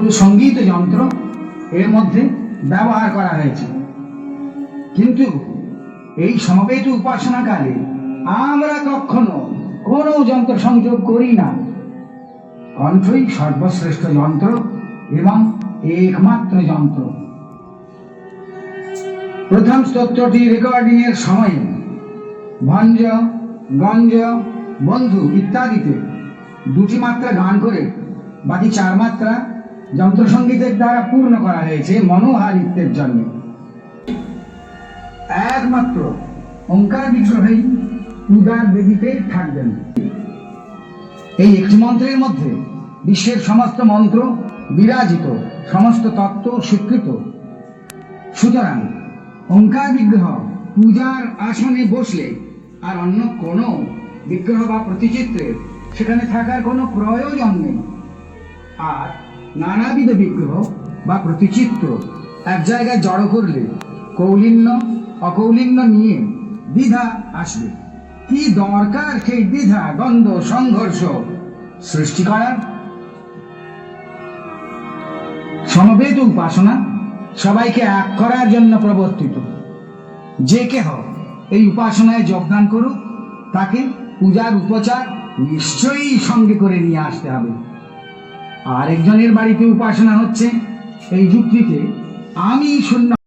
সংগীত যন্ত্র এর মধ্যে ব্যবহার করা হয়েছে। কিন্তু এই সমবেত উপাসনাকালে আমরা কখনো কোনো যন্ত্র সংযোগ করি না। কণ্ঠই সর্বশ্রেষ্ঠ যন্ত্র এবং একমাত্র যন্ত্র। প্রথম স্তোত্রটি রেকর্ডিং এর সময়ে ভঞ্জ, গঞ্জ, বন্ধু ইত্যাদিতে দুটি মাত্রা গান করে, বাকি চার মাত্রা যন্ত্রসঙ্গীতের দ্বারা পূর্ণ করা হয়েছে মনোহারিত্বের জন্য একমাত্র ওঙ্কার বিগ্রহেই পূজার বেদিতে থাকবেন। এই একটি মন্ত্রের মধ্যে বিশ্বের সমস্ত মন্ত্র বিরাজিত, সমস্ত তত্ত্ব স্বীকৃত। সুতরাং ওঙ্কার বিগ্রহ পূজার আসনে বসলে আর অন্য কোনো বিগ্রহ বা প্রতিচিত্রের সেখানে থাকার কোনো প্রয়োজন নেই। আর নানাবিধ বিগ্রহ বা প্রতিচিত্র এক জায়গায় জড়ো করলে কৌলিন্য, অকৌলিন্য নিয়ে দ্বিধা আসবে। কি দরকার সেই দ্বিধা, দ্বন্দ্ব, সংঘর্ষ সৃষ্টি করার? সমবেত উপাসনা সবাইকে এক করার জন্য প্রবর্তিত। যে কেহ এই উপাসনায় যোগদান করুক, তাকে পূজার উপচার নিশ্চয়ই সঙ্গে করে নিয়ে আসতে হবে। আরেকজনের বাড়িতে উপাসনা হচ্ছে এই যুক্তিতে আমি শূন্য